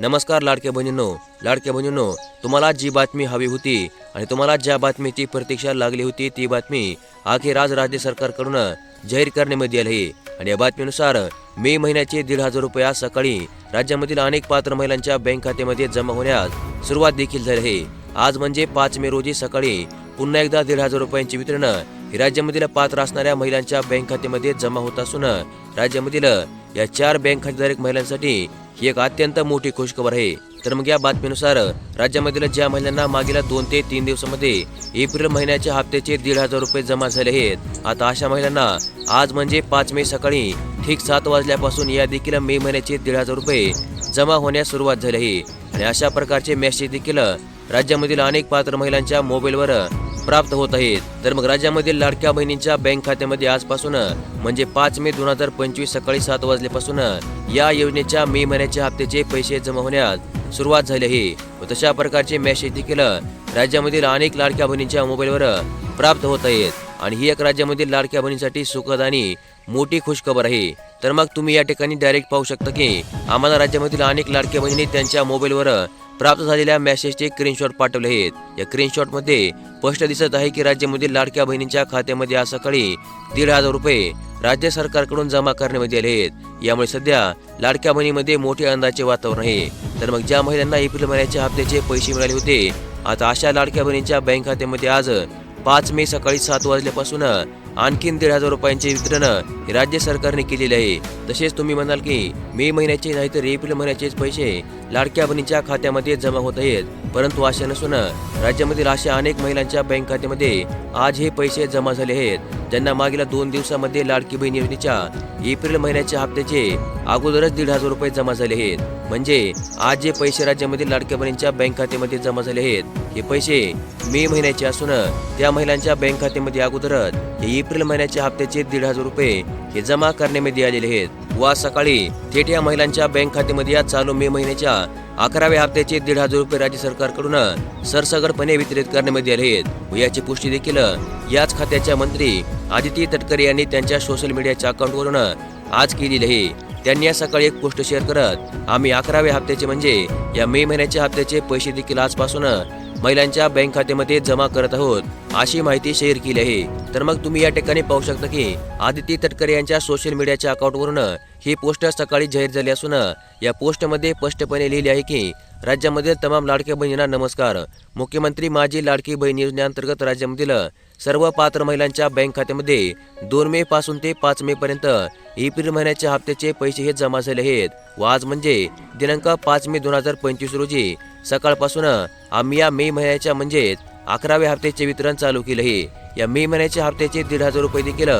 नमस्कार लाडक्या बहिणींनो लाडक्या बहिणींनो तुम्हाला जी बातमी हवी होती आणि तुम्हाला ज्या बातमीची प्रतीक्षा लागली होती ती बातमी अखेर आज राज्य सरकारकडून जाहीर करण्यामध्ये आली आहे. आणि या बातमीनुसार मे महिन्याचे दीड हजार रुपये आज सकाळी राज्यामधील अनेक पात्र महिलांच्या बँक खात्यामध्ये जमा होण्यास सुरुवात देखील झाली आहे. आज म्हणजे पाच मे रोजी सकाळी पुन्हा एकदा दीड हजार रुपयांचे वितरण राज्यामधील पात्र असणाऱ्या महिलांच्या बँक खात्यामध्ये जमा होत असून राज्यामधील या चार बँक खातेधारक महिलांसाठी ही एक अत्यंत मोठी खुशखबर आहे. तर मग या बातमीनुसार राज्यामधील ज्या महिलांना मागील दोन ते तीन दिवसामध्ये एप्रिल महिन्याच्या हप्त्याचे दीड हजार रुपये जमा झाले आहेत आता अशा महिलांना आज म्हणजे पाच मे सकाळी ठीक सात वाजल्यापासून या देखील मे महिन्याचे दीड हजार रुपये जमा होण्यास सुरुवात झाली आहे. आणि अशा प्रकारचे मेसेज देखील राज्यामधील अनेक पात्र महिलांच्या मोबाईलवर प्राप्त होत आहेत. तर मग राज्यामधील लाडक्या बहिणींच्या बँक खात्यामध्ये आजपासून म्हणजे पाच मे दोन हजार पंचवीस सकाळी सात वाजल्यापासून या योजनेच्या मे महिन्याच्या हप्त्याचे पैसे जमा होण्यास सुरुवात झाली आहे. व तशा प्रकारचे मेसेज देखील राज्यामधील अनेक लाडक्या बहिणींच्या मोबाईलवर प्राप्त होत आहेत. आणि ही एक राज्यामधील लाडक्या बहिणींसाठी सुखद आणि मोठी खुशखबर आहे. तर मग तुम्ही या ठिकाणी डायरेक्ट पाहू शकता की आम्हाला राज्यामधील अनेक लाडक्या बहिणी त्यांच्या मोबाईलवर प्राप्त झालेल्या मेसेजचे स्क्रीनशॉट पाठवले आहेत. या स्क्रीनशॉटमध्ये स्पष्ट दिसत आहे की राज्यामधील लाडक्या बहिणींच्या खात्यामध्ये आज सकाळी दीड हजार रुपये राज्य सरकारकडून जमा करण्यामध्ये आले आहेत. यामुळे सध्या लाडक्या बहिणीमध्ये मोठे आनंदाचे वातावरण आहे. तर मग ज्या महिलांना एप्रिल महिन्याच्या हप्त्याचे पैसे मिळाले होते आता अशा लाडक्या बहिणींच्या बँक खात्यामध्ये आज पाच मे सकाळी सात वाजल्यापासून आणखीन दीड हजार रुपयांचे वितरण हे राज्य सरकारने केलेले आहे. तसेच तुम्ही म्हणाल की मे महिन्याचे नाही तर एप्रिल महिन्याचेच पैसे लाडक्या बहिणीच्या खात्यामध्ये जमा होत आहेत. परंतु अशा नसून राज्यामधील अशा अनेक महिलांच्या बँक खात्यामध्ये आज हे पैसे जमा झाले आहेत. ज्यांना मागील दोन दिवसामध्ये लाडकी बहीण योजनेच्या एप्रिल महिन्याच्या हप्त्याचे अगोदरच दीड हजार रुपये जमा झाले आहेत. म्हणजे आज जे पैसे राज्यामधील लाडक्या बहिणींच्या बँक खात्यामध्ये जमा झाले आहेत. हे पैसे मे महिन्याचे असून त्या महिलांच्या बँक खात्यामध्ये अगोदरच हे एप्रिल महिन्याच्या हप्त्याचे दीड हजार रुपये हे जमा करण्यामध्ये आलेले आहेत. वा सकाळी थेट या महिलांच्या बँक खात्यामध्ये या चालू मे महिन्याच्या अकराव्या हप्त्याचे दीड हजार रुपये राज्य सरकारकडून सरसगडपणे वितरित करण्यामध्ये आले आहेत. व याची पुष्टी देखील याच खात्याच्या मंत्री आदिती तटकरे यांनी त्यांच्या सोशल मीडियाच्या अकाउंटवरून आज केलेली आहे. त्यांनी या सकाळी एक पोस्ट शेअर करत आम्ही अकराव्या हप्त्याचे म्हणजे या मे महिन्याच्या हप्त्याचे पैसे देखील आजपासून महिलांच्या बँक खात्यामध्ये जमा करत आहोत अशी माहिती शेअर केली आहे. तर मग तुम्ही या ठिकाणी पाहू शकता की आदिती तटकरे यांच्या सोशल मीडियाच्या अकाउंटवरून ही पोस्ट सकाळी जाहीर झाली असून या पोस्टमध्ये स्पष्टपणे लिहिले आहे की राज्यामधील तमाम लाडक्या बहिणींना नमस्कार. मुख्यमंत्री माझी लाडकी बहीण योजनेअंतर्गत राज्यामधील सर्व पात्र महिलांच्या बँक खात्यामध्ये दोन मे पासून ते पाच मे पर्यंत एप्रिल महिन्याच्या हप्त्याचे पैसे हे जमा झाले आहेत. व आज म्हणजे दिनांक पाच मे दोन हजार पंचवीस रोजी सकाळपासून आम्ही या मे महिन्याच्या म्हणजेच अकराव्या हप्त्याचे वितरण चालू केले आहे या मे महिन्याच्या हप्त्याचे दीड हजार रुपये देखील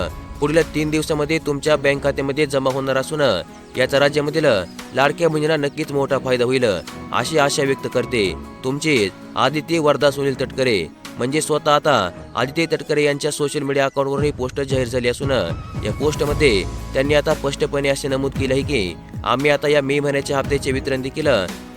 पुढील तीन दिवसामध्ये तुमच्या बँक खात्यामध्ये जमा होणार असून याचा राज्यामधील लाडक्या बहिणींना नक्कीच मोठा फायदा होईल अशी आशा व्यक्त करते. तुमचे आदित्य वर्धा सुनील तटकरे. म्हणजे स्वतः आता आदित्य तटकरे यांच्या सोशल मीडिया अकाउंटवर ही पोस्ट जाहीर झाली असून या पोस्टमध्ये त्यांनी आता स्पष्टपणे असे नमूद केले आहे की आम्ही आता या मे महिन्याच्या हप्त्याचे वितरण देखील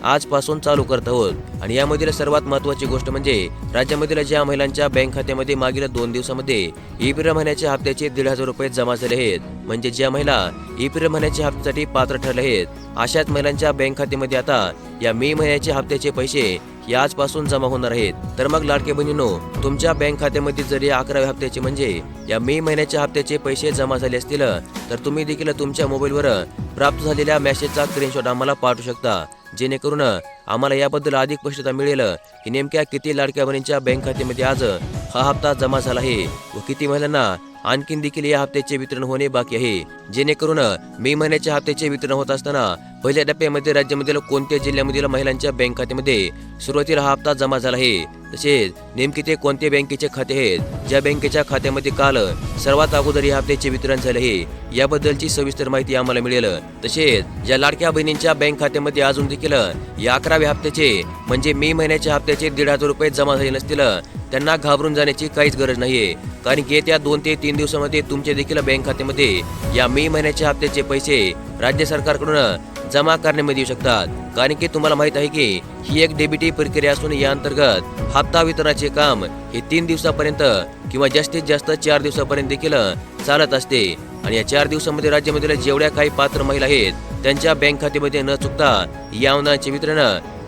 आजपासून चालू करत आहोत. आणि यामधील सर्वात महत्वाची गोष्ट म्हणजे राज्यामधील ज्या महिलांच्या बँक खात्यामध्ये मागील दोन दिवसामध्ये एप्रिल महिन्याच्या हप्त्याचे दीड हजार रुपये जमा झाले आहेत म्हणजे ज्या महिला एप्रिल महिन्याच्या हप्त्यासाठी पात्र ठरले आहेत अशाच महिलांच्या बँक खात्यामध्ये आता या मे महिन्याच्या हप्त्याचे पैसे या आजपासून जमा होणार आहेत. तर मग लाडके बहिणीनो तुमच्या बँक खात्यामध्ये जरी अकराव्या हप्त्याचे म्हणजे या मे महिन्याच्या हप्त्याचे पैसे जमा झाले असतील तर तुम्ही देखील तुमच्या मोबाईलवर प्राप्त झालेल्या मेसेजचा स्क्रीनशॉट आम्हाला पाठवू शकता. जेणेकरून आम्हाला याबद्दल अधिक स्पष्टता मिळेल की नेमक्या किती लाडक्या बहिणींच्या बँक खात्यामध्ये आज हा हप्ता जमा झाला आहे व किती महिलांना आणखीन देखील या हप्त्याचे वितरण होणे बाकी आहे. जेणेकरून मे महिन्याच्या हप्त्याचे वितरण होत असताना पहिल्या टप्प्यामध्ये राज्यामधील कोणत्या जिल्ह्यामधील महिलांच्या बँक खात्यामध्ये सुरुवातीला हा हप्ता जमा झाला आहे? तसेच नेमके ते कोणत्या बँकेचे खाते आहेत? ज्या बँकेच्या खात्यामध्ये काल सर्वात अगोदर या हप्त्याचे वितरण झाले आहे याबद्दलची सविस्तर माहिती आम्हाला मिळेल. तसेच ज्या लाडक्या बहिणींच्या बँक खात्यामध्ये अजून देखील या अकराव्या हप्त्याचे म्हणजे मे महिन्याच्या हप्त्याचे दीड हजार रुपये जमा झाले नसतील त्यांना घाबरून जाण्याची काहीच गरज नाहीये. कारण की येत्या दोन ते तीन दिवसामध्ये तुमच्या देखील बँक खात्यामध्ये या मे महिन्याच्या हप्त्याचे पैसे राज्य सरकारकडून जमा करण्यामध्ये येऊ शकतात. कारण की तुम्हाला माहीत आहे की ही एक डेबिटी प्रक्रिया असून या अंतर्गत हप्ता वितरणाचे काम हे तीन दिवसापर्यंत किंवा जास्तीत जास्त चार दिवसापर्यंत देखील चालत असते. आणि या चार दिवसामध्ये राज्यामधील जेवढ्या काही पात्र महिला आहेत त्यांच्या बँक खात्यामध्ये न चुकता या अनुदानाचे वितरण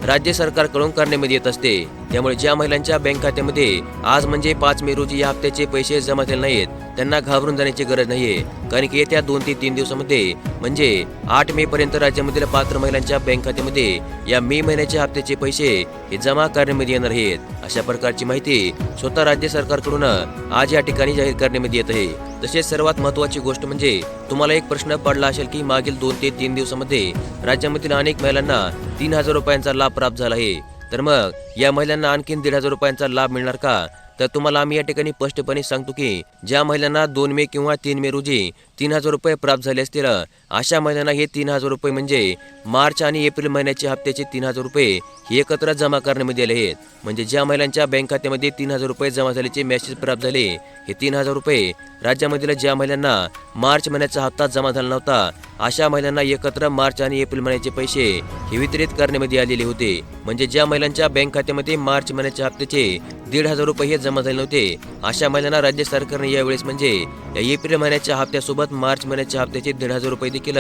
राज्य सरकारकडून करण्यामध्ये येत असते. त्यामुळे ज्या महिलांच्या बँक खात्यामध्ये आज म्हणजे पाच मे रोजी या हप्त्याचे पैसे जमा झाले नाहीत त्यांना घाबरून जाण्याची गरज नाहीये. कारण की येत्या दोन ते तीन दिवसामध्ये म्हणजे आठ मे पर्यंत राज्यामधील पात्र महिलांच्या बँक खात्यामध्ये या मे महिन्याच्या हप्त्याचे पैसे हे जमा करण्यामध्ये येणार आहेत. अशा प्रकारची माहिती स्वतः राज्य सरकारकडून आज या ठिकाणी जाहीर करण्यामध्ये येत आहे. तसेच सर्वात महत्वाची गोष्ट म्हणजे तुम्हाला एक प्रश्न पडला असेल की मागील दोन ते तीन दिवसामध्ये राज्यामधील अनेक महिलांना तीन हजार रुपयांचा लाभ प्राप्त झाला आहे. तर मग या महिलांना आणखीन दीड हजार रुपयांचा लाभ मिळणार का? तर तुम्हाला आम्ही या ठिकाणी स्पष्टपणे सांगतो की ज्या महिलांना दोन मे किंवा तीन मे रोजी तीन हजार रुपये प्राप्त झाले असतील. अशा महिलांना हे तीन हजार रुपये म्हणजे मार्च आणि एप्रिल महिन्याचे हप्त्याचे तीन हजार रुपये हे एकत्र जमा करण्यामध्ये आले आहेत. म्हणजे ज्या महिलांच्या बँक खात्यामध्ये तीन हजार रुपये जमा झाल्याचे मेसेज प्राप्त झाले हे तीन हजार रुपये राज्यामधील ज्या महिलांना मार्च महिन्याचा हप्ता जमा झाला नव्हता अशा महिलांना एकत्र मार्च आणि एप्रिल महिन्याचे पैसे हे वितरित करण्यामध्ये आलेले होते. म्हणजे ज्या महिलांच्या बँक खात्यामध्ये मार्च महिन्याच्या हप्त्याचे दीड हजार रुपये हे जमा झाले नव्हते अशा महिलांना राज्य सरकारने यावेळेस म्हणजे या एप्रिल महिन्याच्या हप्त्यासोबत मार्च महिन्याच्या हप्त्याचे दीड हजार रुपये देखील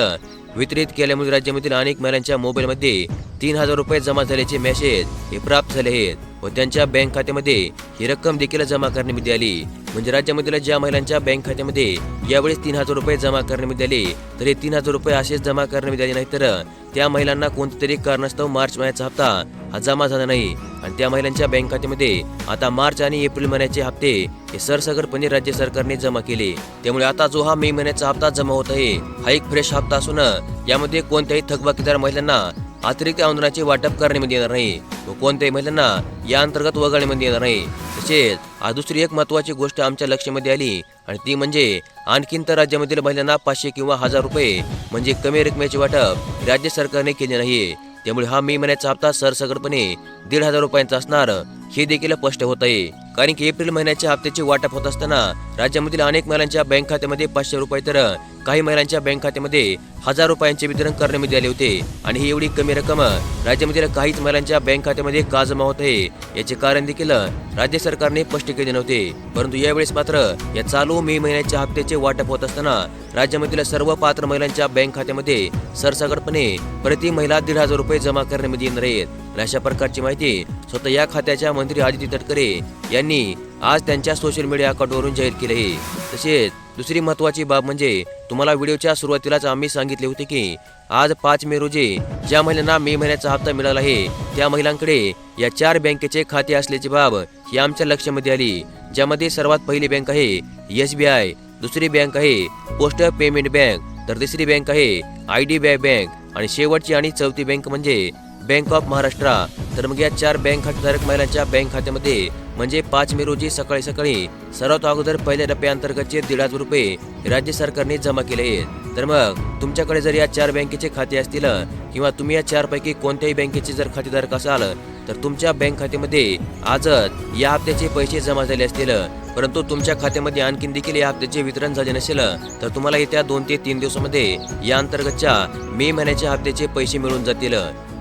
वितरित केल्यामुळे राज्यामधील अनेक महिलांच्या मोबाईलमध्ये तीन हजार रुपये जमा झाल्याचे मेसेज हे प्राप्त झाले आहेत. व त्यांच्या बँक खात्यामध्ये ही रक्कम देखील जमा करण्यामध्ये आली. म्हणजे राज्यामधील ज्या महिलांच्या बँक खात्यामध्ये यावेळेस तीन हजार रुपये जमा करण्यामध्ये आले तर हे तीन हजार रुपये असेच जमा करण्यामध्ये आले नाही तर त्या महिलांना कोणत्या तरी कारणास्तव मार्च महिन्याचा हप्ता हा जमा झाला नाही. आणि त्या महिलांच्या बँक खात्यामध्ये आता मार्च आणि एप्रिल महिन्याचे हप्ते हे सरसगटपणे राज्य सरकारने जमा केले. त्यामुळे आता जो हा मे महिन्याचा हप्ता जमा होत आहे हा एक फ्रेश हप्ता असून यामध्ये कोणत्याही थकबाकीदार महिलांना अतिरिक्त अनुदानाचे वाटप करण्यामध्ये येणार नाही. व कोणत्याही महिलांना या अंतर्गत वगळण्यामध्ये येणार नाही. तसेच आज दुसरी एक महत्वाची गोष्ट आमच्या लक्षामध्ये आली आणि ती म्हणजे आणखीन तर राज्यामधील महिलांना पाचशे किंवा हजार रुपये म्हणजे कमी रकमेचे वाटप राज्य सरकारने केले नाही. त्यामुळे हा मे महिन्याचा हप्ता सरसकटपणे दीड हजार रुपयांचा असणार हे देखील स्पष्ट होत आहे. कारण की एप्रिल महिन्याच्या हप्त्याचे वाटप होत असताना राज्यामधील अनेक महिलांच्या बँक खात्यामध्ये पाचशे रुपये तर काही महिलांच्या बँक खात्यामध्ये हजार रुपयांचे वितरण करण्यामध्ये आले होते. आणि ही एवढी कमी रक्कम राज्यामधील काहीच महिलांच्या बँक खात्यामध्ये का जमा होत आहे याचे कारण देखील राज्य सरकारने स्पष्ट केले नव्हते. परंतु यावेळेस मात्र या चालू मे महिन्याच्या हप्त्याचे वाटप होत असताना राज्यामधील सर्व पात्र महिलांच्या बँक खात्यामध्ये सरसगटपणे प्रति महिला दीड हजार रुपये जमा करण्यामध्ये येणार आहेत. अशा प्रकारची माहिती स्वतः या खात्याच्या मंत्री आदित्य तटकरे यांनी आज त्यांच्या सोशल मीडिया अकाउंटवरून जाहीर केले. आहे तसेच दुसरी महत्वाची बाब म्हणजे तुम्हाला व्हिडिओच्या सुरुवातीलाच आम्ही सांगितले होते की आज पाच मे रोजी ज्या महिलांना मे महिन्याचा हप्ता मिळाला आहे त्या महिलांकडे या चार बँकेचे खाते असल्याची बाब ही आमच्या लक्षामध्ये आली. ज्यामध्ये सर्वात पहिली बँक आहे एस बी आय दुसरी बँक आहे पोस्ट पेमेंट बँक तर तिसरी बँक आहे I D B I bank आणि शेवटची आणि चौथी बँक म्हणजे बँक ऑफ महाराष्ट्र. तर मग या चार बँक खातेधारक महिलांच्या बँक खात्यामध्ये म्हणजे पाच मे रोजी सकाळी सकाळी सर्वात अगोदर पहिल्या टप्प्याअंतर्गतचे दीड हजार रुपये राज्य सरकारने जमा केले आहेत. तर मग तुमच्याकडे जर या चार बँकेचे खाते असतील किंवा तुम्ही या चारपैकी कोणत्याही बँकेचे जर खातेधारक असाल तर तुमच्या बँक खात्यामध्ये आजच या हप्त्याचे पैसे जमा झाले असतील. परंतु तुमच्या खात्यामध्ये आणखीन देखील या हप्त्याचे वितरण झाले नसेल तर तुम्हाला येत्या दोन ते तीन दिवसामध्ये या अंतर्गतच्या मे महिन्याच्या हप्त्याचे पैसे मिळून जातील.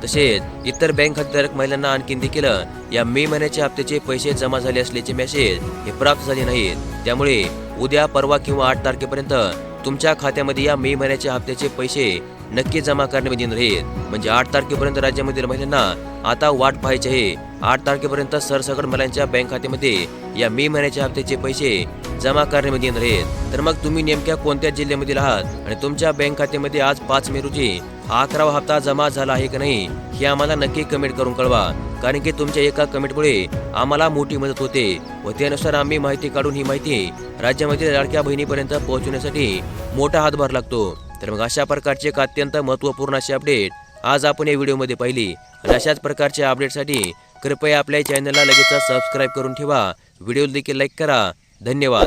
तसेच इतर बँक खातेधारक महिलांना आणखीन देखील या मे महिन्याच्या हप्त्याचे पैसे जमा झाले असल्याचे मेसेज हे प्राप्त झाले नाहीत. त्यामुळे उद्या परवा किंवा आठ तारखेपर्यंत तुमच्या खात्यामध्ये या मे महिन्याच्या हप्त्याचे पैसे नक्की जमा करण्यामध्ये येणार आहेत म्हणजे आठ तारखेपर्यंत राज्यामधील महिलांना आता वाट पाहायची आहे. आठ तारखेपर्यंत सरसकट महिलांच्या बँक खात्यामध्ये या मे महिन्याच्या हप्त्याचे पैसे जमा करण्यामध्ये येणार आहेत तर मग तुम्ही नेमक्या कोणत्या जिल्ह्यामधील आहात आणि तुमच्या बँक खात्यामध्ये आज पाच मे रोजी अकरावा हप्ता जमा झाला आहे का नाही हे आम्हाला नक्की कमेंट करून कळवा. कारण की तुमच्या एका कमेंटमुळे आम्हाला मोठी मदत होते व त्यानुसार आम्ही माहिती काढून ही माहिती राज्यामधील लाडक्या बहिणीपर्यंत पोहोचवण्यासाठी मोठा हातभार लागतो. तर मग अशा प्रकारचे एक अत्यंत महत्त्वपूर्ण अशी अपडेट आज आपण या व्हिडिओमध्ये पाहिली. आणि अशाच प्रकारच्या अपडेटसाठी कृपया आपल्या चॅनलला लगेच सबस्क्राईब करून ठेवा. व्हिडिओ देखील लाईक करा. धन्यवाद.